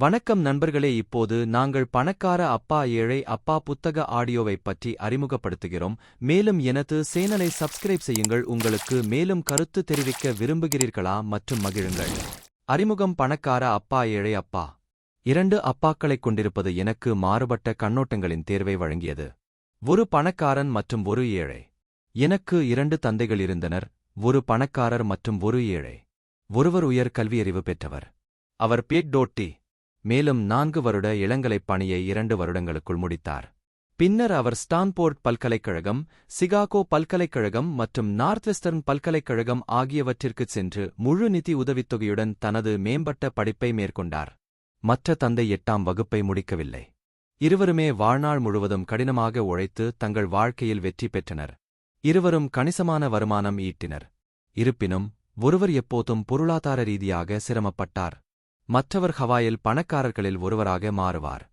வணக்கம் நண்பர்களே இப்போது நாங்கள் பணக்கார அப்பா ஏழை அப்பா புத்தக ஆடியோவைப் பற்றி அறிமுகப்படுத்துகிறோம். மேலும் எனது சேனலை சப்ஸ்கிரைப் செய்யுங்கள். உங்களுக்கு மேலும் கருத்து தெரிவிக்க விரும்புகிறீர்களா மற்றும் மகிழுங்கள். அறிமுகம் பணக்கார அப்பா ஏழை அப்பா. இரண்டு அப்பாக்களைக் கொண்டிருப்பது எனக்கு மாறுபட்ட கண்ணோட்டங்களின் தேர்வை வழங்கியது. ஒரு பணக்காரன் மற்றும் ஒரு ஏழை. எனக்கு இரண்டு தந்தைகள் இருந்தனர். ஒரு பணக்காரர் மற்றும் ஒரு ஏழை. ஒருவர் உயர் கல்வியறிவு பெற்றவர். அவர் பேட் டோட்டி மேலும் நான்கு வருட இளங்கலைப் பணியை இரண்டு வருடங்களுக்குள் முடித்தார். பின்னர் அவர் ஸ்டான்போர்ட் பல்கலைக்கழகம் சிகாகோ பல்கலைக்கழகம் மற்றும் நார்த்வெஸ்டர்ன் பல்கலைக்கழகம் ஆகியவற்றிற்குச் சென்று முழு நிதி உதவித்தொகையுடன் தனது மேம்பட்ட படிப்பை மேற்கொண்டார். மற்ற தந்தை எட்டாம் வகுப்பை முடிக்கவில்லை. இருவருமே வாழ்நாள் முழுவதும் கடினமாக உழைத்து தங்கள் வாழ்க்கையில் வெற்றி பெற்றனர். இருவரும் கணிசமான வருமானம் ஈட்டினர். இருப்பினும் ஒருவர் எப்போதும் பொருளாதார ரீதியாக சிரமப்பட்டார். மற்றவர் ஹவாயில் பணக்காரர்களில் ஒருவராக மாறுவார்.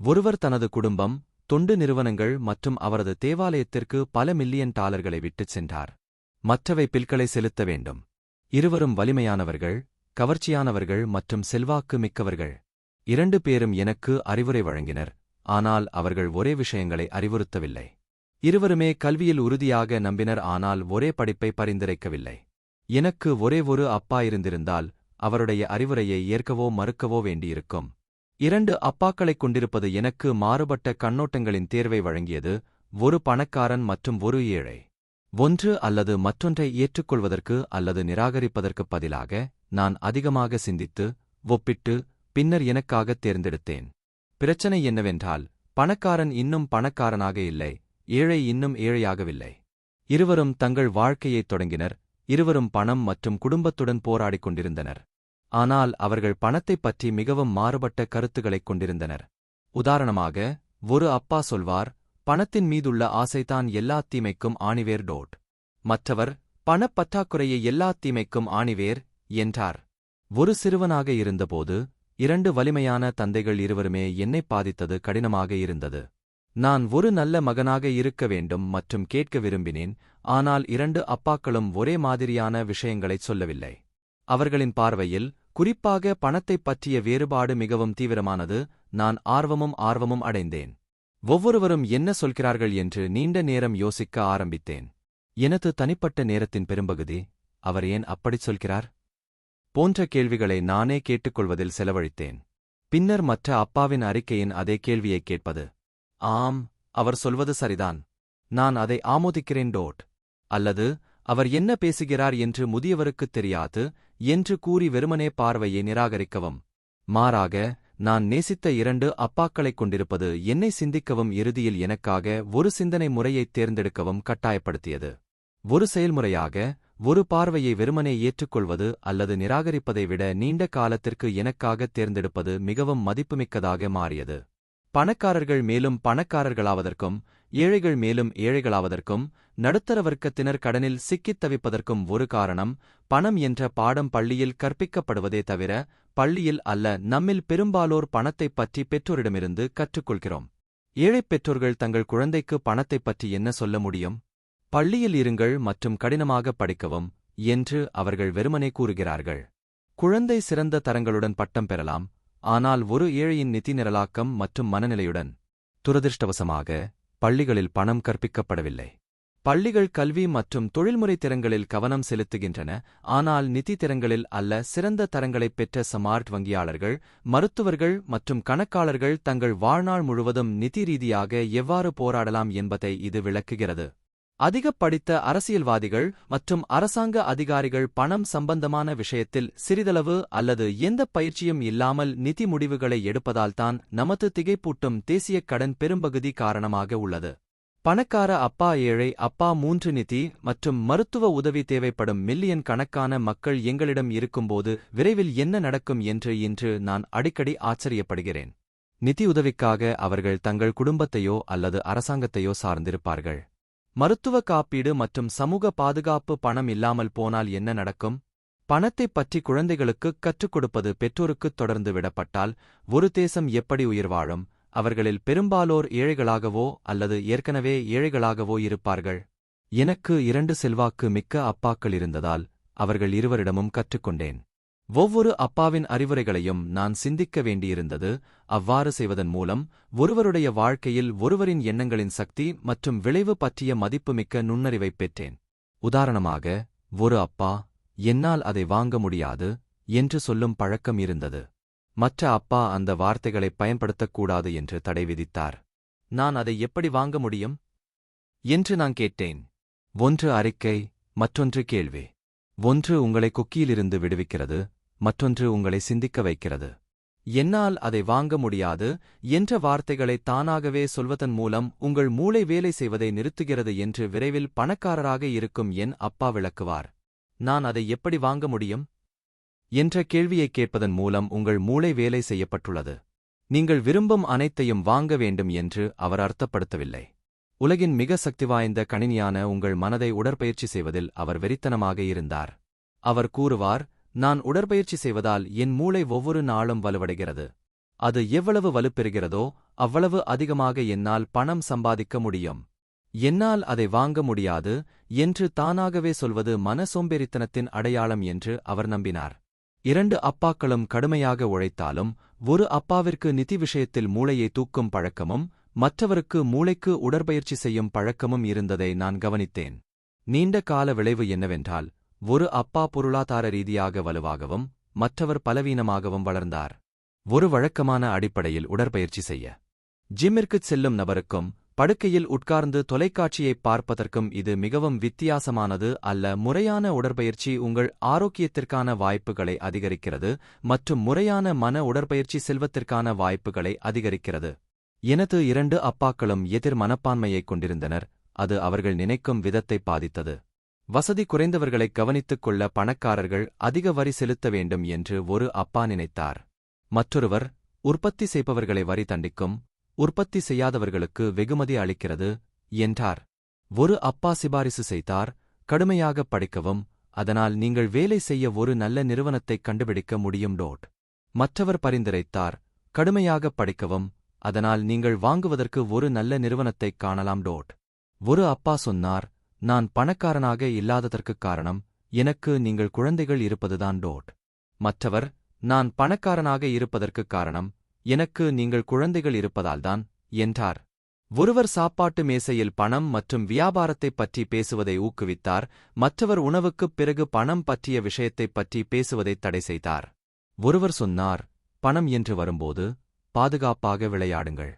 ஒருவர் தனது குடும்பம் தொண்டு நிறுவனங்கள் மற்றும் அவரது தேவாலயத்திற்கு பல மில்லியன் டாலர்களை விட்டுச் சென்றார். மற்றவை பில்களை செலுத்த வேண்டும். இருவரும் வலிமையானவர்கள் கவர்ச்சியானவர்கள் மற்றும் செல்வாக்கு மிக்கவர்கள். இரண்டு பேரும் எனக்கு அறிவுரை வழங்கினர் ஆனால் அவர்கள் ஒரே விஷயங்களை அறிவுறுத்தவில்லை. இருவருமே கல்வியில் உறுதியாக நம்பினர் ஆனால் ஒரே படிப்பை பரிந்துரைக்கவில்லை. எனக்கு ஒரே ஒரு அப்பா இருந்திருந்தால் அவருடைய அறிவுரையை ஏற்கவோ மறுக்கவோ வேண்டியிருக்கும். இரண்டு அப்பாக்களைக் கொண்டிருப்பது எனக்கு மாறுபட்ட கண்ணோட்டங்களின் தேர்வை வழங்கியது ஒரு பணக்காரன் மற்றும் ஒரு ஏழை. ஒன்று அல்லது மற்றொன்றை ஏற்றுக்கொள்வதற்கு அல்லது நிராகரிப்பதற்குப் பதிலாக நான் அதிகமாக சிந்தித்து ஒப்பிட்டு பின்னர் எனக்காகத் தேர்ந்தெடுத்தேன். பிரச்சனை என்னவென்றால் பணக்காரன் இன்னும் பணக்காரனாக இல்லை ஏழை இன்னும் ஏழையாகவில்லை. இருவரும் தங்கள் வாழ்க்கையைத் தொடங்கினர் இருவரும் பணம் மற்றும் குடும்பத்துடன் போராடிக் கொண்டிருந்தனர். ஆனால் அவர்கள் பணத்தைப் பற்றி மிகவும் மாறுபட்ட கருத்துக்களைக் கொண்டிருந்தனர். உதாரணமாக ஒரு அப்பா சொல்வார் பணத்தின் மீதுள்ள ஆசைதான் எல்லா தீமைக்கும் ஆணிவேர் டோட். மற்றவர் பணப்பற்றாக்குறையை எல்லா தீமைக்கும் ஆணிவேர் என்றார். ஒரு சிறுவனாக இருந்தபோது இரண்டு வலிமையான தந்தைகள் இருவருமே என்னை பாதித்தது கடினமாக இருந்தது. நான் ஒரு நல்ல மகனாக இருக்க வேண்டும் மற்றும் கேட்க விரும்பினேன் ஆனால் இரண்டு அப்பாக்களும் ஒரே மாதிரியான விஷயங்களைச் சொல்லவில்லை. அவர்களின் பார்வையில் குறிப்பாக பணத்தைப் பற்றிய வேறுபாடு மிகவும் தீவிரமானது நான் ஆர்வமும் ஆர்வமும் அடைந்தேன். ஒவ்வொருவரும் என்ன சொல்கிறார்கள் என்று நீண்ட நேரம் யோசிக்க ஆரம்பித்தேன். எனது தனிப்பட்ட நேரத்தின் பெரும்பகுதி அவர் ஏன் அப்படிச் சொல்கிறார்? போன்ற கேள்விகளை நானே கேட்டுக்கொள்வதில் செலவழித்தேன். பின்னர் மற்ற அப்பாவின் அறிக்கையின் அதே கேள்வியைக் கேட்பது ஆம் அவர் சொல்வது சரிதான். நான் அதை ஆமோதிக்கிறேன் டோட். அல்லது அவர் என்ன பேசுகிறார் என்று முதியவருக்குத் தெரியாது என்று கூறி வெறுமனே பார்வையை நிராகரிக்கவும். மாறாக நான் நேசித்த இரண்டு அப்பாக்களைக் கொண்டிருப்பது என்னை சிந்திக்கவும் இறுதியில் எனக்காக ஒரு சிந்தனை முறையைத் தேர்ந்தெடுக்கவும் கட்டாயப்படுத்தியது. ஒரு செயல்முறையாக ஒரு பார்வையை வெறுமனே ஏற்றுக்கொள்வது அல்லது நிராகரிப்பதை விட நீண்ட காலத்திற்கு எனக்காகத் தேர்ந்தெடுப்பது மிகவும் மதிப்புமிக்கதாக மாறியது. பணக்காரர்கள் மேலும் பணக்காரர்களாவதற்கும் ஏழைகள் மேலும் ஏழைகளாவதற்கும் நடுத்தர வர்க்கத்தினர் கடனில் சிக்கித் தவிப்பதற்கும் ஒரு காரணம் பணம் என்ற பாடம் பள்ளியில் கற்பிக்கப்படுவதே தவிர பள்ளியில் அல்ல நம்மில் பெரும்பாலோர் பணத்தைப் பற்றி பெற்றோரிடமிருந்து கற்றுக்கொள்கிறோம். ஏழைப் பெற்றோர்கள் தங்கள் குழந்தைக்கு பணத்தைப் பற்றி என்ன சொல்ல முடியும்? பள்ளியில் இருங்கள் மற்றும் கடினமாக படிக்கவும் என்று அவர்கள் வெறுமனே கூறுகிறார்கள். குழந்தை சிறந்த தரங்களுடன் பட்டம் பெறலாம் ஆனால் ஒரு ஏழையின் நிதி நிரலாக்கம் மற்றும் மனநிலையுடன் துரதிருஷ்டவசமாக பள்ளிகளில் பணம் கற்பிக்கப்படவில்லை. பள்ளிகள் கல்வி மற்றும் தொழில்முறை திறங்களில் கவனம் செலுத்துகின்றன. ஆனால் நிதி திறங்களில் அல்ல சிறந்த தரங்களைப் பெற்ற சமார்ட் வங்கியாளர்கள் மருத்துவர்கள் மற்றும் கணக்காளர்கள் தங்கள் வாழ்நாள் முழுவதும் நிதி ரீதியாக எவ்வாறு போராடலாம் என்பதை இது விளக்குகிறது. அதிக படித்த அரசியல்வாதிகள் மற்றும் அரசாங்க அதிகாரிகள் பணம் சம்பந்தமான விஷயத்தில் சிறிதளவு அல்லது எந்த பயிற்சியும் இல்லாமல் நிதி முடிவுகளை எடுப்பதால்தான் நமது திகைப்பூட்டும் தேசிய கடன் பெரும்பகுதி காரணமாக உள்ளது. பணக்கார அப்பா ஏழை அப்பா மூன்று நிதி மற்றும் மருத்துவ உதவி தேவைப்படும் மில்லியன் கணக்கான மக்கள் எங்களிடம் இருக்கும்போது விரைவில் என்ன நடக்கும் என்று இன்று நான் அடிக்கடி ஆச்சரியப்படுகிறேன். நிதியுதவிக்காக அவர்கள் தங்கள் குடும்பத்தையோ அல்லது அரசாங்கத்தையோ சார்ந்திருப்பார்கள். மருத்துவ காப்பீடு மற்றும் சமூக பாதுகாப்பு பணம் இல்லாமல் போனால் என்ன நடக்கும்? பணத்தைப் பற்றி குழந்தைகளுக்குக் கற்றுக் கொடுப்பது பெற்றோருக்குத் தொடர்ந்து விடப்பட்டால் ஒரு தேசம் எப்படி உயிர் வாழும்? அவர்களில் பெரும்பாலோர் ஏழைகளாகவோ அல்லது ஏற்கனவே ஏழைகளாகவோ இருப்பார்கள். எனக்கு இரண்டு செல்வாக்கு மிக்க அப்பாக்கள் இருந்ததால் அவர்கள் இருவரிடமும் கற்றுக்கொண்டேன். ஒவ்வொரு அப்பாவின் அறிவுரைகளையும் நான் சிந்திக்க வேண்டியிருந்தது அவ்வாறு செய்வதன் மூலம் ஒருவருடைய வாழ்க்கையில் ஒருவரின் எண்ணங்களின் சக்தி மற்றும் விளைவு பற்றிய மதிப்புமிக்க நுண்ணறிவைப் பெற்றேன். உதாரணமாக ஒரு அப்பா என்னால் அதை வாங்க முடியாது என்று சொல்லும் பழக்கம் இருந்தது. மற்ற அப்பா அந்த வார்த்தைகளை பயன்படுத்தக்கூடாது என்று தடை விதித்தார். நான் அதை எப்படி வாங்க முடியும்? என்று நான் கேட்டேன். ஒன்று அறிக்கை மற்றொன்று கேள்வி. ஒன்று உங்களை குக்கியிலிருந்து விடுவிக்கிறது மற்றொன்று உங்களை சிந்திக்க வைக்கிறது. என்னால் அதை வாங்க முடியாது என்ற வார்த்தைகளை தானாகவே சொல்வதன் மூலம் உங்கள் மூளை வேலை செய்வதை நிறுத்துகிறது என்று விரைவில் பணக்காரராக இருக்கும் என் அப்பா விளக்குவார். நான் அதை எப்படி வாங்க முடியும்? என்ற கேள்வியைக் கேட்பதன் மூலம் உங்கள் மூளை வேலை செய்யப்பட்டுள்ளது. நீங்கள் விரும்பும் அனைத்தையும் வாங்க வேண்டும் என்று அவர் அர்த்தப்படுத்தவில்லை. உலகின் மிக சக்தி வாய்ந்த கணினியான உங்கள் மனதை உடற்பயிற்சி செய்வதில் அவர் வெறித்தனமாக இருந்தார். அவர் கூறுவார் நான் உடற்பயிற்சி செய்வதால் என் மூளை ஒவ்வொரு நாளும் வலுவடைகிறது. அது எவ்வளவு வலுப்பெறுகிறதோ அவ்வளவு அதிகமாக என்னால் பணம் சம்பாதிக்க முடியும். என்னால் அதை வாங்க முடியாது என்று தானாகவே சொல்வது மன சோம்பேறித்தனத்தின் அடையாளம் என்று அவர் நம்பினார். இரண்டு அப்பாக்களும் கடுமையாக உழைத்தாலும் ஒரு அப்பாவிற்கு நிதி விஷயத்தில் மூளையை தூக்கும் பழக்கமும் மற்றவருக்கு மூளைக்கு உடற்பயிற்சி செய்யும் பழக்கமும் இருந்ததை நான் கவனித்தேன். நீண்ட கால விளைவு என்னவென்றால் ஒரு அப்பா பொருளாதார ரீதியாக வலுவாகவும் மற்றவர் பலவீனமாகவும் வளர்ந்தார். ஒரு வழக்கமான அடிப்படையில் உடற்பயிற்சி செய்ய. ஜிம்மிற்குச் செல்லும் நபருக்கும் படுக்கையில் உட்கார்ந்து தொலைக்காட்சியைப் பார்ப்பதற்கும் இது மிகவும் வித்தியாசமானது அல்ல. முறையான உடற்பயிற்சி உங்கள் ஆரோக்கியத்திற்கான வாய்ப்புகளை அதிகரிக்கிறது மற்றும் முறையான மன உடற்பயிற்சி செல்வத்திற்கான வாய்ப்புகளை அதிகரிக்கிறது. எனது இரண்டு அப்பாக்களும் எதிர் மனப்பான்மையைக் கொண்டிருந்தனர் அது அவர்கள் நினைக்கும் விதத்தை பாதித்தது. வசதி குறைந்தவர்களை கவனித்துக் கொள்ள பணக்காரர்கள் அதிக வரி செலுத்த வேண்டும் என்று ஒரு அப்பா நினைத்தார். மற்றொருவர் உற்பத்தி செய்பவர்களை வரி தண்டிக்கும் உற்பத்தி செய்யாதவர்களுக்கு வெகுமதி அளிக்கிறது என்றார். ஒரு அப்பா சிபாரிசு செய்தார் கடுமையாக படிக்கவும் அதனால் நீங்கள் வேலை செய்ய ஒரு நல்ல நிறுவனத்தைக் கண்டுபிடிக்க முடியும் டோட். மற்றவர் பரிந்துரைத்தார் கடுமையாக படிக்கவும் அதனால் நீங்கள் வாங்குவதற்கு ஒரு நல்ல நிறுவனத்தைக் காணலாம் டோட். ஒரு அப்பா சொன்னார் நான் பணக்காரனாக இல்லாததற்குக் காரணம் எனக்கு நீங்கள் குழந்தைகள் இருப்பதுதான் டோட். மற்றவர் நான் பணக்காரனாக இருப்பதற்குக் காரணம் எனக்கு நீங்கள் குழந்தைகள் இருப்பதால்தான் என்றார். ஒருவர் சாப்பாட்டு மேசையில் பணம் மற்றும் வியாபாரத்தைப் பற்றி பேசுவதை ஊக்குவித்தார் மற்றவர் உணவுக்குப் பிறகு பணம் பற்றிய விஷயத்தைப் பற்றி பேசுவதைத் தடை செய்தார். ஒருவர் சொன்னார் பணம் என்று வரும்போது பாதுகாப்பாக விளையாடுங்கள்.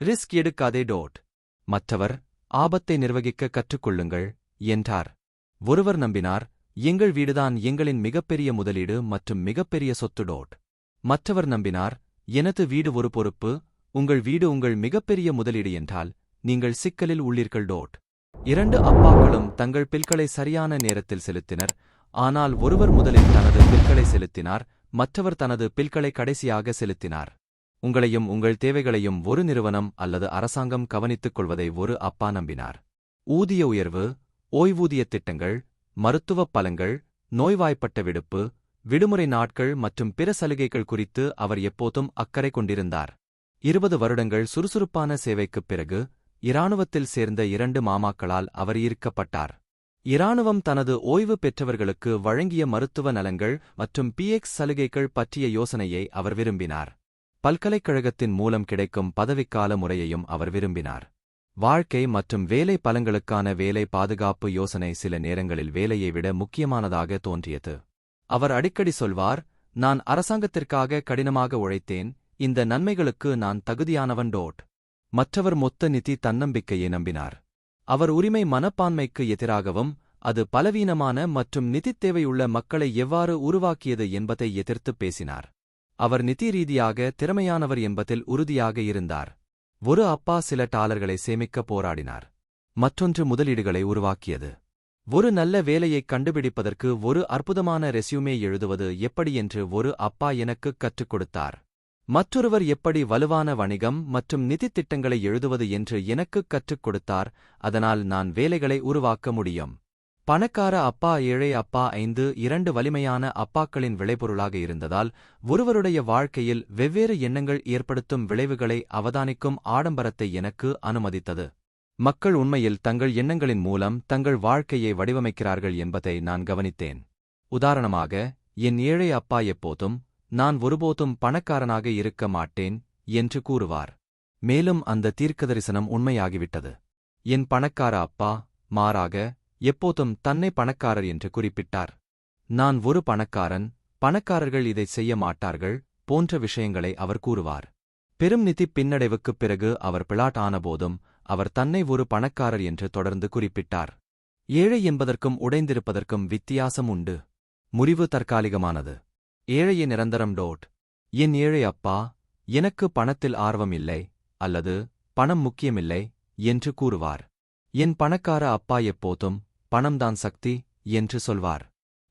ரிஸ்க் எடுக்காதே டோட். மற்றவர் ஆபத்தை நிர்வகிக்க கற்றுக்கொள்ளுங்கள் என்றார். ஒருவர் நம்பினார் எங்கள் வீடுதான் எங்களின் மிகப்பெரிய முதலீடு மற்றும் மிகப்பெரிய சொத்து டோட். மற்றவர் நம்பினார் எனது வீடு ஒரு பொறுப்பு உங்கள் வீடு உங்கள் மிகப்பெரிய முதலீடு என்றால் நீங்கள் சிக்கலில் உள்ளீர்கள் டோட். இரண்டு அப்பாக்களும் தங்கள் பில்களை சரியான நேரத்தில் செலுத்தினர் ஆனால் ஒருவர் முதலில் தனது பில்களை செலுத்தினார் மற்றவர் தனது பில்களை கடைசியாக செலுத்தினார். உங்களையும் உங்கள் தேவைகளையும் ஒரு நிறுவனம் அல்லது அரசாங்கம் கவனித்துக் கொள்வதை ஒரு அப்பா நம்பினார். ஊதிய உயர்வு ஓய்வூதியத் திட்டங்கள் மருத்துவப் பலங்கள் நோய்வாய்ப்பட்ட விடுப்பு விடுமுறை நாட்கள் மற்றும் பிற சலுகைகள் குறித்து அவர் எப்போதும் அக்கறை கொண்டிருந்தார். இருபது வருடங்கள் சுறுசுறுப்பான சேவைக்குப் பிறகு இராணுவத்தில் சேர்ந்த இரண்டு மாமாக்களால் அவர் ஈர்க்கப்பட்டார். இராணுவம் தனது ஓய்வு பெற்றவர்களுக்கு வழங்கிய மருத்துவ நலங்கள் மற்றும் பிஎக்ஸ் சலுகைகள் பற்றிய யோசனையை அவர் விரும்பினார். பல்கலைக்கழகத்தின் மூலம் கிடைக்கும் பதவிக்கால முறையையும் அவர் விரும்பினார். வாழ்க்கை மற்றும் வேலை பலங்களுக்கான வேலை பாதுகாப்பு யோசனை சில நேரங்களில் வேலையை விட முக்கியமானதாக தோன்றியது. அவர் அடிக்கடி சொல்வார் நான் அரசாங்கத்திற்காக கடினமாக உழைத்தேன் இந்த நன்மைகளுக்கு நான் தகுதியானவன் டோட். மற்றவர் மொத்த நிதி தன்னம்பிக்கையை நம்பினார். அவர் உரிமை மனப்பான்மைக்கு எதிராகவும் அது பலவீனமான மற்றும் நிதித் தேவையுள்ள மக்களை எவ்வாறு உருவாக்கியது என்பதை எதிர்த்துப் பேசினார். அவர் நிதி ரீதியாக திறமையானவர் என்பதில் உறுதியாக இருந்தார். ஒரு அப்பா சில டாலர்களை சேமிக்க போராடினார். மற்றொன்று முதலீடுகளை உருவாக்கியது. ஒரு நல்ல வேலையைக் கண்டுபிடிப்பதற்கு ஒரு அற்புதமான ரெசியூமே எழுதுவது எப்படி என்று ஒரு அப்பா எனக்குக் கற்றுக் கொடுத்தார். மற்றொருவர் எப்படி வலுவான வணிகம் மற்றும் நிதித் திட்டங்களை எழுதுவது என்று எனக்குக் கற்றுக் கொடுத்தார் அதனால் நான் வேலைகளை உருவாக்க முடியும். பணக்கார அப்பா ஏழை அப்பா ஐந்து இரண்டு வலிமையான அப்பாக்களின் விளைபொருளாக இருந்ததால் ஒருவருடைய வாழ்க்கையில் வெவ்வேறு எண்ணங்கள் ஏற்படுத்தும் விளைவுகளை அவதானிக்கும் ஆடம்பரத்தை எனக்கு அனுமதித்தது. மக்கள் உண்மையில் தங்கள் எண்ணங்களின் மூலம் தங்கள் வாழ்க்கையை வடிவமைக்கிறார்கள் என்பதை நான் கவனித்தேன். உதாரணமாக என் ஏழை அப்பா எப்போதும் நான் ஒருபோதும் பணக்காரனாக இருக்க மாட்டேன் என்று கூறுவார். மேலும் அந்த தீர்க்கதரிசனம் உண்மையாகிவிட்டது. என் பணக்கார அப்பா மாறாக எப்போதும் தன்னை பணக்காரர் என்று குறிப்பிட்டார். நான் ஒரு பணக்காரன் பணக்காரர்கள் இதை செய்ய மாட்டார்கள் போன்ற விஷயங்களை அவர் கூறுவார். பெரும் நிதி பின்னடைவுக்குப் பிறகு அவர் பிளாட் ஆனபோதும் அவர் தன்னை ஒரு பணக்காரர் என்று தொடர்ந்து குறிப்பிட்டார். ஏழை என்பதற்கும் உடைந்திருப்பதற்கும் வித்தியாசம் உண்டு. முறிவு தற்காலிகமானது. ஏழைய நிரந்தரம் டோட். என் ஏழை அப்பா எனக்கு பணத்தில் ஆர்வம் இல்லை அல்லது பணம் முக்கியமில்லை என்று கூறுவார். என் பணக்கார அப்பா எப்போதும் பணம்தான் சக்தி என்று சொல்வார்.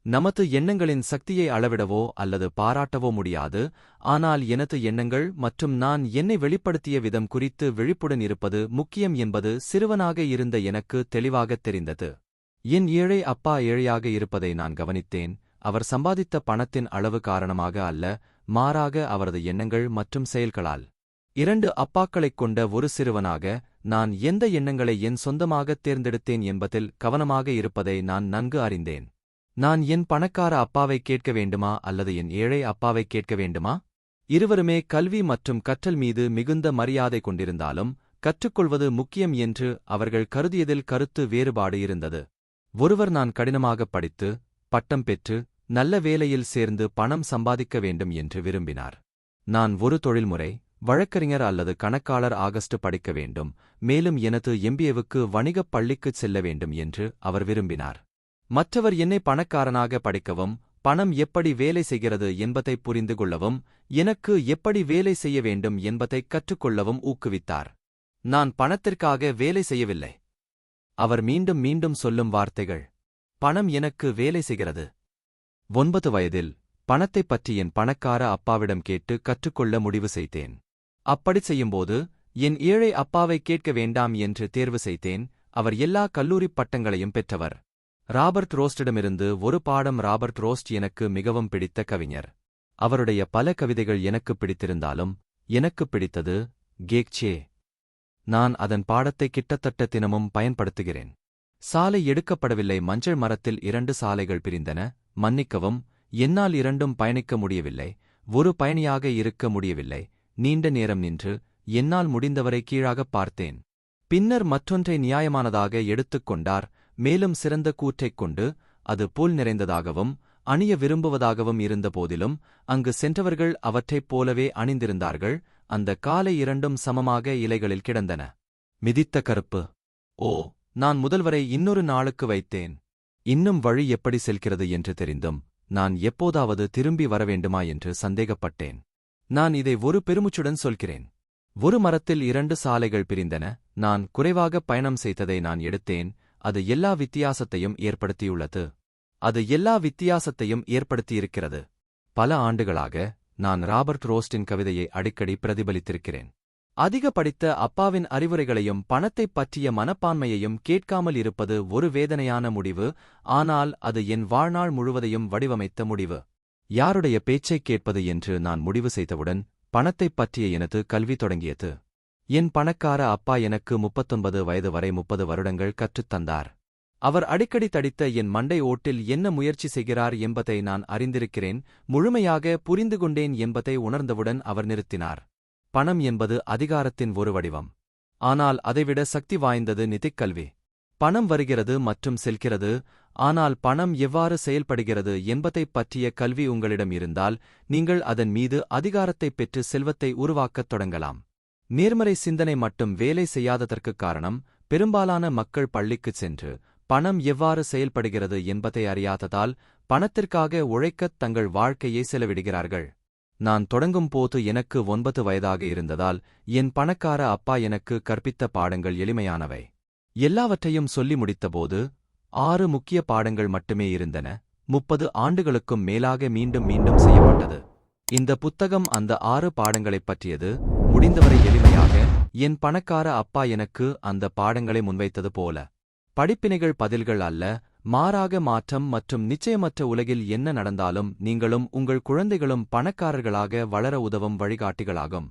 நமது எண்ணங்களின் சக்தியை அளவிடவோ அல்லது பாராட்டவோ முடியாது ஆனால் எனது எண்ணங்கள் மற்றும் நான் என்னை வெளிப்படுத்திய விதம் குறித்து விழிப்புடன் இருப்பது முக்கியம் என்பது சிறுவனாக இருந்த எனக்கு தெளிவாகத் தெரிந்தது. என் ஏழை அப்பா ஏழையாக இருப்பதை நான் கவனித்தேன் அவர் சம்பாதித்த பணத்தின் அளவு காரணமாக அல்ல மாறாக அவரது எண்ணங்கள் மற்றும் செயல்களால். இரண்டு அப்பாக்களைக் கொண்ட ஒரு சிறுவனாக நான் எந்த எண்ணங்களை என் சொந்தமாகத் தேர்ந்தெடுத்தேன் என்பதில் கவனமாக இருப்பதை நான் நன்கு அறிந்தேன். நான் என் பணக்கார அப்பாவைக் கேட்க வேண்டுமா அல்லது என் ஏழை அப்பாவைக் கேட்க வேண்டுமா? இருவருமே கல்வி மற்றும் கற்றல் மீது மிகுந்த மரியாதை கொண்டிருந்தாலும் கற்றுக்கொள்வது முக்கியம் என்று அவர்கள் கருதியதில் கருத்து வேறுபாடு இருந்தது. ஒருவர் நான் கடினமாக படித்து பட்டம் பெற்று நல்ல வேலையில் சேர்ந்து பணம் சம்பாதிக்க வேண்டும் என்று விரும்பினார். நான் ஒரு தொழில்முறை வழக்கறிஞர் அல்லது கணக்காளர் ஆகஸ்ட் படிக்க வேண்டும் மேலும் எனது எம்பிஏவுக்கு வணிகப் பள்ளிக்குச் செல்ல வேண்டும் என்று அவர் விரும்பினார். மற்றவர் என்னை பணக்காரனாக படிக்கவும் பணம் எப்படி வேலை செய்கிறது என்பதை புரிந்து கொள்ளவும் எனக்கு எப்படி வேலை செய்ய வேண்டும் என்பதை கற்றுக்கொள்ளவும் ஊக்குவித்தார். நான் பணத்திற்காக வேலை செய்யவில்லை. அவர் மீண்டும் மீண்டும் சொல்லும் வார்த்தைகள் பணம் எனக்கு வேலை செய்கிறது. ஒன்பது வயதில் பணத்தைப் பற்றி என் பணக்கார அப்பாவிடம் கேட்டு கற்றுக்கொள்ள முடிவு செய்தேன். அப்படிச் செய்யும்போது என் ஏழை அப்பாவை கேட்க வேண்டாம் என்று தேர்வு செய்தேன். அவர் எல்லா கல்லூரிப் பட்டங்களையும் பெற்றவர். ராபர்ட் ரோஸ்டிடமிருந்து ஒரு பாடம் ராபர்ட் ரோஸ்ட் எனக்கு மிகவும் பிடித்த கவிஞர். அவருடைய பல கவிதைகள் எனக்கு பிடித்திருந்தாலும் எனக்குப் பிடித்தது கேக்சே. நான் அதன் பாடத்தை கிட்டத்தட்ட தினமும் பயன்படுத்துகிறேன். சாலை எடுக்கப்படவில்லை. மஞ்சள் மரத்தில் இரண்டு சாலைகள் பிரிந்தன. மன்னிக்கவும் என்னால் இரண்டும் பயணிக்க முடியவில்லை ஒரு பயணியாக இருக்க முடியவில்லை. நீண்ட நேரம் நின்று என்னால் முடிந்தவரை கீழாகப் பார்த்தேன். பின்னர் மற்றொன்றை நியாயமானதாக எடுத்துக் கொண்டார் மேலும் சிறந்த கூற்றைக் கொண்டு அது புல் நிறைந்ததாகவும் அணிய விரும்புவதாகவும் இருந்தபோதிலும் அங்கு சென்றவர்கள் அவற்றைப் போலவே அணிந்திருந்தார்கள் அந்த காலை இரண்டும் சமமாக இலைகளில் கிடந்தன. மிதித்த கருப்பு. ஓ நான் முதல்வரை இன்னொரு நாளுக்கு வைத்தேன். இன்னும் வழி எப்படி செல்கிறது என்று தெரிந்தும் நான் எப்போதாவது திரும்பி வரவேண்டுமா என்று சந்தேகப்பட்டேன். நான் இதை ஒரு பெருமுச்சுடன் சொல்கிறேன். ஒரு மரத்தில் இரண்டு சாலைகள் பிரிந்தன. நான் குறைவாக பயணம் செய்ததை நான் எடுத்தேன். அது எல்லா வித்தியாசத்தையும் ஏற்படுத்தியுள்ளது. அது எல்லா வித்தியாசத்தையும் ஏற்படுத்தியிருக்கிறது. பல ஆண்டுகளாக நான் ராபர்ட் ரோஸ்டின் கவிதையை அடிக்கடி பிரதிபலித்திருக்கிறேன். அதிக படித்த அப்பாவின் அறிவுரைகளையும் பணத்தைப் பற்றிய மனப்பான்மையையும் கேட்காமல் இருப்பது ஒரு வேதனையான முடிவு ஆனால் அது என் வாழ்நாள் முழுவதையும் வடிவமைத்த முடிவு. யாருடைய பேச்சைக் கேட்பது என்று நான் முடிவு செய்தவுடன் பணத்தைப் பற்றிய எனது கல்வி தொடங்கியது. என் பணக்கார அப்பா எனக்கு முப்பத்தொன்பது வயது வரை முப்பது வருடங்கள் கற்றுத் தந்தார். அவர் அடிக்கடி தடித்த என் மண்டை ஓட்டில் என்ன முயற்சி செய்கிறார் என்பதை நான் அறிந்திருக்கிறேன் முழுமையாக புரிந்து கொண்டேன் என்பதை உணர்ந்தவுடன் அவர் நிறுத்தினார். பணம் என்பது அதிகாரத்தின் ஒரு வடிவம். ஆனால் அதைவிட சக்தி வாய்ந்தது நிதிக்கல்வி பணம் வருகிறது மற்றும் செல்கிறது ஆனால் பணம் எவ்வாறு செயல்படுகிறது என்பதைப் பற்றிய கல்வி உங்களிடம் இருந்தால் நீங்கள் அதன் மீது அதிகாரத்தைப் பெற்று செல்வத்தை உருவாக்கத் தொடங்கலாம். நேர்மறை சிந்தனை மட்டும் வேலை செய்யாததற்குக் காரணம் பெரும்பாலான மக்கள் பள்ளிக்குச் சென்று பணம் எவ்வாறு செயல்படுகிறது என்பதை அறியாததால் பணத்திற்காக உழைக்கத் தங்கள் வாழ்க்கையை செலவிடுகிறார்கள். நான் தொடங்கும் போது எனக்கு ஒன்பது வயதாக இருந்ததால் என் பணக்கார அப்பா எனக்கு கற்பித்த பாடங்கள் எளிமையானவை. எல்லாவற்றையும் சொல்லி முடித்தபோது ஆறு முக்கிய பாடங்கள் மட்டுமே இருந்தன. முப்பது ஆண்டுகளுக்கும் மேலாக மீண்டும் மீண்டும் செய்யப்பட்டது. இந்த புத்தகம் அந்த ஆறு பாடங்களைப் பற்றியது. முடிந்தவரை எளிமையாக என் பணக்கார அப்பா எனக்கு அந்த பாடங்களை முன்வைத்தது போல. படிப்பினைகள் பதில்கள் அல்ல மாறாக மாற்றம் மற்றும் நிச்சயமற்ற உலகில் என்ன நடந்தாலும் நீங்களும் உங்கள் குழந்தைகளும் பணக்காரர்களாக வளர உதவும் வழிகாட்டிகளாகும்.